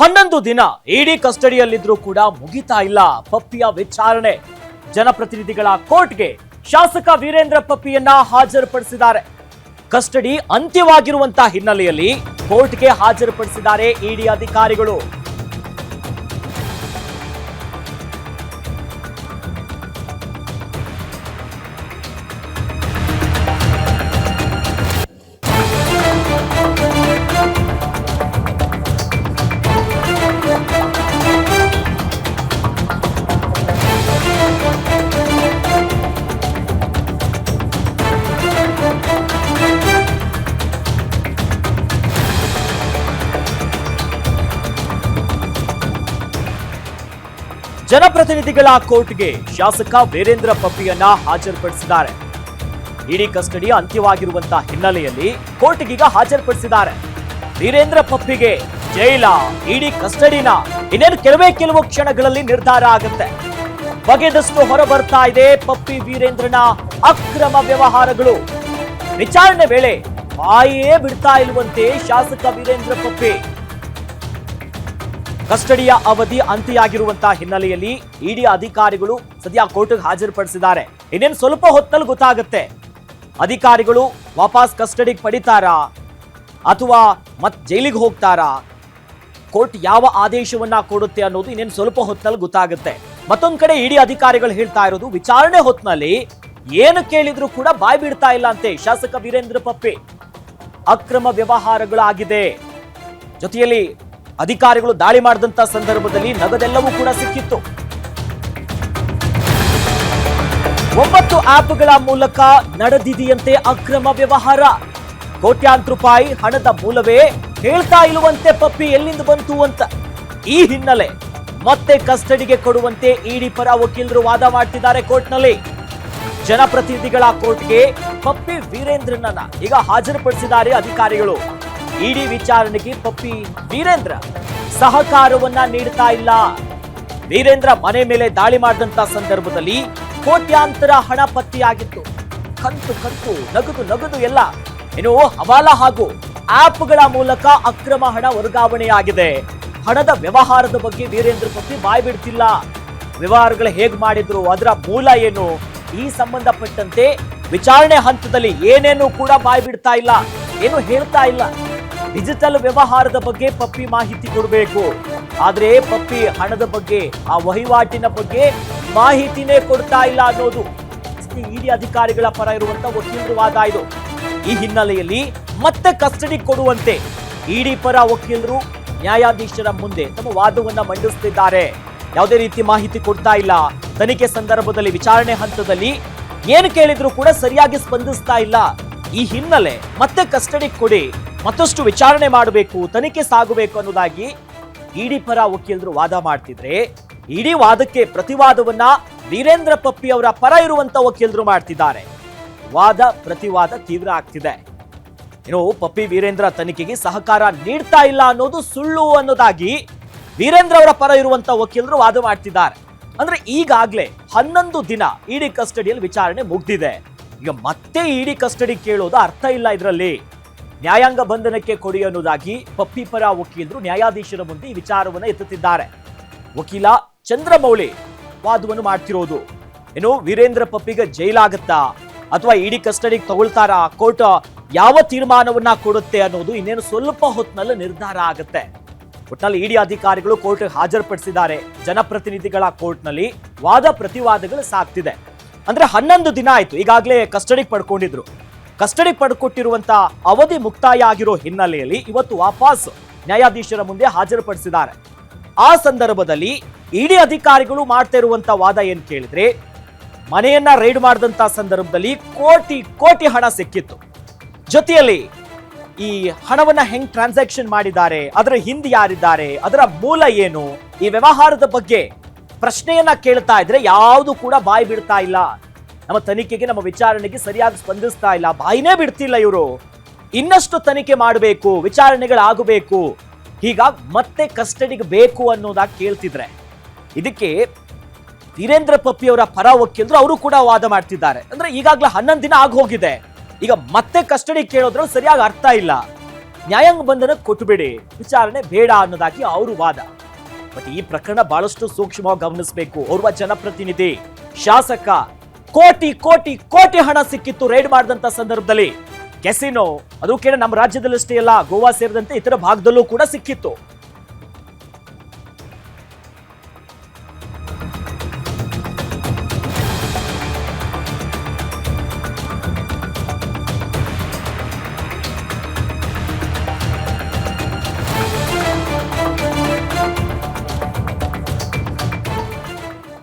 ಹನ್ನೊಂದು ದಿನ ಇಡಿ ಕಸ್ಟಡಿಯಲ್ಲಿದ್ರೂ ಕೂಡ ಮುಗಿತಾ ಇಲ್ಲ. ಪಪ್ಪಿಯ ವಿಚಾರಣೆ. ಜನಪ್ರತಿನಿಧಿಗಳ ಕೋರ್ಟ್ಗೆ ಶಾಸಕ ವೀರೇಂದ್ರ ಪಪ್ಪಿಯನ್ನ ಹಾಜರುಪಡಿಸಿದ್ದಾರೆ. ಕಸ್ಟಡಿ ಅಂತ್ಯವಾಗಿರುವಂತಹ ಹಿನ್ನೆಲೆಯಲ್ಲಿ ಕೋರ್ಟ್ಗೆ ಹಾಜರುಪಡಿಸಿದ್ದಾರೆ ಇಡಿ ಅಧಿಕಾರಿಗಳು. ಜನಪ್ರತಿನಿಧಿಗಳ ಕೋರ್ಟ್ಗೆ ಶಾಸಕ ವೀರೇಂದ್ರ ಪಪ್ಪಿಯನ್ನ ಹಾಜರುಪಡಿಸಿದ್ದಾರೆ. ಇಡಿ ಕಸ್ಟಡಿ ಅಂತ್ಯವಾಗಿರುವಂತಹ ಹಿನ್ನೆಲೆಯಲ್ಲಿ ಕೋರ್ಟ್ಗೀಗ ಹಾಜರುಪಡಿಸಿದ್ದಾರೆ. ವೀರೇಂದ್ರ ಪಪ್ಪಿಗೆ ಜೈಲ, ಇಡಿ ಕಸ್ಟಡಿನ ಇನ್ನೇನು ಕೆಲವೇ ಕೆಲವು ಕ್ಷಣಗಳಲ್ಲಿ ನಿರ್ಧಾರ ಆಗುತ್ತೆ. ಬಗೆದಷ್ಟು ಹೊರ ಬರ್ತಾ ಇದೆ ಪಪ್ಪಿ ವೀರೇಂದ್ರನ ಅಕ್ರಮ ವ್ಯವಹಾರಗಳು. ವಿಚಾರಣೆ ವೇಳೆ ಬಾಯೇ ಬಿಡ್ತಾ ಇರುವಂತೆ ಶಾಸಕ ವೀರೇಂದ್ರ ಪಪ್ಪಿ ಕಸ್ಟಡಿಯ ಅವಧಿ ಅಂತ್ಯಾಗಿರುವಂತಹ ಹಿನ್ನೆಲೆಯಲ್ಲಿ ಇಡಿ ಅಧಿಕಾರಿಗಳು ಸದ್ಯ ಕೋರ್ಟ್ಗೆ ಹಾಜರುಪಡಿಸಿದ್ದಾರೆ. ಇನ್ನೇನು ಸ್ವಲ್ಪ ಹೊತ್ತಲ್ಲಿ ಗೊತ್ತಾಗುತ್ತೆ. ಅಧಿಕಾರಿಗಳು ವಾಪಸ್ ಕಸ್ಟಡಿಗೆ ಪಡಿತಾರಾ? ಅಥವಾ ಮತ್ ಜೈಲಿಗೆ ಹೋಗ್ತಾರಾ? ಕೋರ್ಟ್ ಯಾವ ಆದೇಶವನ್ನ ಕೊಡುತ್ತೆ ಅನ್ನೋದು ಇನ್ನೇನು ಸ್ವಲ್ಪ ಹೊತ್ತಲ್ಲಿ ಗೊತ್ತಾಗುತ್ತೆ. ಮತ್ತೊಂದು ಕಡೆ ಇಡಿ ಅಧಿಕಾರಿಗಳು ಹೇಳ್ತಾ ಇರೋದು ವಿಚಾರಣೆ ಹೊತ್ತಿನಲ್ಲಿ ಏನು ಕೇಳಿದ್ರು ಕೂಡ ಬಾಯ್ ಬಿಡ್ತಾ ಇಲ್ಲ ಅಂತೆ ಶಾಸಕ ವೀರೇಂದ್ರ ಪಪ್ಪಿ. ಅಕ್ರಮ ವ್ಯವಹಾರಗಳಾಗಿದೆ. ಜೊತೆಯಲ್ಲಿ ಅಧಿಕಾರಿಗಳು ದಾಳಿ ಮಾಡಿದಂತ ಸಂದರ್ಭದಲ್ಲಿ ನಗದೆಲ್ಲವೂ ಕೂಡ ಸಿಕ್ಕಿತ್ತು. ಒಂಬತ್ತು ಆಪ್ಗಳ ಮೂಲಕ ನಡೆದಿದೆಯಂತೆ ಅಕ್ರಮ ವ್ಯವಹಾರ. ಕೋಟ್ಯಾಂತರ ರೂಪಾಯಿ ಹಣದ ಮೂಲವೇ ಹೇಳ್ತಾ ಇರುವಂತೆ ಪಪ್ಪಿ ಎಲ್ಲಿಂದ ಬಂತು ಅಂತ. ಈ ಹಿನ್ನೆಲೆ ಮತ್ತೆ ಕಸ್ಟಡಿಗೆ ಕೊಡುವಂತೆ ಇಡಿ ಪರ ವಕೀಲರು ವಾದ ಮಾಡ್ತಿದ್ದಾರೆ ಕೋರ್ಟ್ನಲ್ಲಿ. ಜನಪ್ರತಿನಿಧಿಗಳ ಕೋರ್ಟ್ಗೆ ಪಪ್ಪಿ ವೀರೇಂದ್ರನನ್ನ ಈಗ ಹಾಜರುಪಡಿಸಿದ್ದಾರೆ ಅಧಿಕಾರಿಗಳು. ಇಡಿ ವಿಚಾರಣೆಗೆ ಪಪ್ಪಿ ವೀರೇಂದ್ರ. ಸಹಕಾರವನ್ನ ನೀಡ್ತಾ ಇಲ್ಲ. ವೀರೇಂದ್ರ ಮನೆ ಮೇಲೆ ದಾಳಿ ಮಾಡಿದಂತ ಸಂದರ್ಭದಲ್ಲಿ ಕೋಟ್ಯಾಂತರ ಹಣ ಪತ್ತೆಯಾಗಿತ್ತು. ಕಂತು ಕಂತು, ನಗದು ನಗದು ಎಲ್ಲ. ಏನು ಹವಾಲ ಹಾಗೂ ಆಪ್ಗಳ ಮೂಲಕ ಅಕ್ರಮ ಹಣ ವರ್ಗಾವಣೆಯಾಗಿದೆ. ಹಣದ ವ್ಯವಹಾರದ ಬಗ್ಗೆ ವೀರೇಂದ್ರ ಪಪ್ಪಿ ಬಾಯ್ ಬಿಡ್ತಿಲ್ಲ. ವ್ಯವಹಾರಗಳು ಹೇಗ್ ಮಾಡಿದ್ರು, ಅದರ ಮೂಲ ಏನು? ಈ ಸಂಬಂಧಪಟ್ಟಂತೆ ವಿಚಾರಣೆ ಹಂತದಲ್ಲಿ ಏನೇನು ಕೂಡ ಬಾಯ್ ಬಿಡ್ತಾ ಇಲ್ಲ. ಏನು ಹೇಳ್ತಾ ಇಲ್ಲ. ಡಿಜಿಟಲ್ ವ್ಯವಹಾರದ ಬಗ್ಗೆ ಪಪ್ಪಿ ಮಾಹಿತಿ ಕೊಡಬೇಕು. ಆದರೆ ಪಪ್ಪಿ ಹಣದ ಬಗ್ಗೆ, ಆ ವಹಿವಾಟಿನ ಬಗ್ಗೆ ಮಾಹಿತಿನೇ ಕೊಡ್ತಾ ಇಲ್ಲ ಅನ್ನೋದು ಇಡಿ ಅಧಿಕಾರಿಗಳ ಪರ ಇರುವಂತ ವಕೀಲರು ವಾದ ಇದು. ಈ ಹಿನ್ನೆಲೆಯಲ್ಲಿ ಮತ್ತೆ ಕಸ್ಟಡಿ ಕೊಡುವಂತೆ ಇಡಿ ಪರ ವಕೀಲರು, ನ್ಯಾಯಾಧೀಶರ ಮುಂದೆ ತಮ್ಮ ವಾದವನ್ನ ಮಂಡಿಸುತ್ತಿದ್ದಾರೆ ಯಾವುದೇ ರೀತಿ ಮಾಹಿತಿ ಕೊಡ್ತಾ ಇಲ್ಲ. ತನಿಖೆ ಸಂದರ್ಭದಲ್ಲಿ ವಿಚಾರಣೆ ಹಂತದಲ್ಲಿ ಏನು ಕೇಳಿದ್ರು ಕೂಡ ಸರಿಯಾಗಿ ಸ್ಪಂದಿಸ್ತಾ ಇಲ್ಲ. ಈ ಹಿನ್ನೆಲೆ ಮತ್ತೆ ಕಸ್ಟಡಿ ಕೊಡಿ, ಮತ್ತಷ್ಟು ವಿಚಾರಣೆ ಮಾಡಬೇಕು, ತನಿಖೆ ಸಾಗಬೇಕು ಅನ್ನೋದಾಗಿ ಇಡಿ ಪರ ವಕೀಲರು ವಾದ ಮಾಡ್ತಿದ್ರೆ, ಇಡೀ ವಾದಕ್ಕೆ ಪ್ರತಿವಾದವನ್ನ ವೀರೇಂದ್ರ ಪಪ್ಪಿ ಅವರ ಪರ ಇರುವಂತ ವಕೀಲರು ಮಾಡ್ತಿದ್ದಾರೆ. ವಾದ, ಪ್ರತಿವಾದ ತೀವ್ರ ಆಗ್ತಿದೆ. ಇನ್ನು ಪಪ್ಪಿ ವೀರೇಂದ್ರ ತನಿಖೆಗೆ ಸಹಕಾರ ನೀಡ್ತಾ ಇಲ್ಲ ಅನ್ನೋದು ಸುಳ್ಳು ಅನ್ನೋದಾಗಿ ವೀರೇಂದ್ರ ಅವರ ಪರ ಇರುವಂತ ವಕೀಲರು ವಾದ ಮಾಡ್ತಿದ್ದಾರೆ. ಅಂದ್ರೆ ಈಗಾಗ್ಲೇ ಹನ್ನೊಂದು ದಿನ ಇಡಿ ಕಸ್ಟಡಿಯಲ್ಲಿ ವಿಚಾರಣೆ ಮುಗ್ದಿದೆ. ಈಗ ಮತ್ತೆ ಇಡಿ ಕಸ್ಟಡಿ ಕೇಳೋದು ಅರ್ಥ ಇಲ್ಲ ಇದರಲ್ಲಿ. ನ್ಯಾಯಾಂಗ ಬಂಧನಕ್ಕೆ ಕೊಡಿ ಅನ್ನೋದಾಗಿ ಪಪ್ಪಿ ಪರ ವಕೀಲರು ನ್ಯಾಯಾಧೀಶರ ಮುಂದೆ ಈ ವಿಚಾರವನ್ನು ಎತ್ತುತ್ತಿದ್ದಾರೆ. ವಕೀಲ ಚಂದ್ರಮೌಳಿ ವಾದವನ್ನು ಮಾಡ್ತಿರೋದು. ಏನು, ವೀರೇಂದ್ರ ಪಪ್ಪಿಗೆ ಜೈಲಾಗುತ್ತಾ ಅಥವಾ ಇಡಿ ಕಸ್ಟಡಿಗೆ ತಗೊಳ್ತಾರಾ? ಕೋರ್ಟ್ ಯಾವ ತೀರ್ಮಾನವನ್ನ ಕೊಡುತ್ತೆ ಅನ್ನೋದು ಇನ್ನೇನು ಸ್ವಲ್ಪ ಹೊತ್ತಿನಲ್ಲಿ ನಿರ್ಧಾರ ಆಗುತ್ತೆ. ಒಟ್ನಲ್ಲಿ ಇಡಿ ಅಧಿಕಾರಿಗಳು ಕೋರ್ಟ್ ಹಾಜರುಪಡಿಸಿದ್ದಾರೆ. ಜನಪ್ರತಿನಿಧಿಗಳ ಕೋರ್ಟ್ನಲ್ಲಿ ವಾದ ಪ್ರತಿವಾದಗಳು ಸಾಗ್ತಿದೆ. ಅಂದ್ರೆ ಹನ್ನೊಂದು ದಿನ ಆಯ್ತು. ಈಗಾಗಲೇ ಕಸ್ಟಡಿಗೆ ಪಡ್ಕೊಂಡಿದ್ರು. ಕಸ್ಟಡಿಗೆ ಪಡ್ಕೊಟ್ಟಿರುವಂತ ಅವಧಿ ಮುಕ್ತಾಯ ಆಗಿರೋ ಹಿನ್ನೆಲೆಯಲ್ಲಿ ಇವತ್ತು ವಾಪಸ್ ನ್ಯಾಯಾಧೀಶರ ಮುಂದೆ ಹಾಜರುಪಡಿಸಿದ್ದಾರೆ. ಆ ಸಂದರ್ಭದಲ್ಲಿ ಇಡಿ ಅಧಿಕಾರಿಗಳು ಮಾಡ್ತಾ ಇರುವಂತ ವಾದ ಏನ್ ಕೇಳಿದ್ರೆ, ಮನೆಯನ್ನ ರೈಡ್ ಮಾಡಿದಂತ ಸಂದರ್ಭದಲ್ಲಿ ಕೋಟಿ ಕೋಟಿ ಹಣ ಸಿಕ್ಕಿತ್ತು. ಜೊತೆಯಲ್ಲಿ ಈ ಹಣವನ್ನ ಹೆಂಗ್ ಟ್ರಾನ್ಸಾಕ್ಷನ್ ಮಾಡಿದ್ದಾರೆ, ಅದರ ಹಿಂದೆ ಯಾರಿದ್ದಾರೆ, ಅದರ ಮೂಲ ಏನು, ಈ ವ್ಯವಹಾರದ ಬಗ್ಗೆ ಪ್ರಶ್ನೆಯನ್ನ ಕೇಳ್ತಾ ಇದ್ರೆ ಯಾವುದು ಕೂಡ ಬಾಯಿ ಬಿಡ್ತಾ ಇಲ್ಲ. ನಮ್ಮ ತನಿಖೆಗೆ, ನಮ್ಮ ವಿಚಾರಣೆಗೆ ಸರಿಯಾಗಿ ಸ್ಪಂದಿಸ್ತಾ ಇಲ್ಲ. ಬಾಯಿನೇ ಬಿಡ್ತಿಲ್ಲ ಇವರು. ಇನ್ನಷ್ಟು ತನಿಖೆ ಮಾಡಬೇಕು, ವಿಚಾರಣೆಗಳಾಗಬೇಕು. ಹೀಗಾಗಿ ಮತ್ತೆ ಕಸ್ಟಡಿಗೆ ಬೇಕು ಅನ್ನೋದಾಗಿ ಕೇಳ್ತಿದ್ರೆ. ಇದಕ್ಕೆ ವೀರೇಂದ್ರ ಪಪ್ಪಿ ಅವರ ಪರ ವಕೀಲರು ಅವರು ಕೂಡ ವಾದ ಮಾಡ್ತಿದ್ದಾರೆ. ಅಂದ್ರೆ ಈಗಾಗಲೇ ಹನ್ನೊಂದು ದಿನ ಆಗಿ ಹೋಗಿದೆ ಈಗ ಮತ್ತೆ ಕಸ್ಟಡಿ ಕೇಳೋದ್ರಲ್ಲಿ ಸರಿಯಾಗಿ ಅರ್ಥ ಇಲ್ಲ. ನ್ಯಾಯಾಂಗ ಬಂಧನ ಕೊಟ್ಟುಬಿಡಿ ವಿಚಾರಣೆ ಬೇಡ ಅನ್ನೋದಾಗಿ ಅವರು ವಾದ. ಬಟ್ ಈ ಪ್ರಕರಣ ಬಹಳಷ್ಟು ಸೂಕ್ಷ್ಮವಾಗಿ ಗಮನಿಸಬೇಕು. ಓರ್ವ ಜನಪ್ರತಿನಿಧಿ, ಶಾಸಕ, ಕೋಟಿ ಕೋಟಿ ಕೋಟಿ ಹಣ ಸಿಕ್ಕಿತ್ತು ರೈಡ್ ಮಾಡಿದಂತ ಸಂದರ್ಭದಲ್ಲಿ. ಕೆಸಿನೋ ಅದು ಕೇಳ ನಮ್ಮ ರಾಜ್ಯದಲ್ಲಷ್ಟೇ ಅಲ್ಲ, ಗೋವಾ ಸೇರಿದಂತೆ ಇತರ ಭಾಗದಲ್ಲೂ ಕೂಡ ಸಿಕ್ಕಿತ್ತು.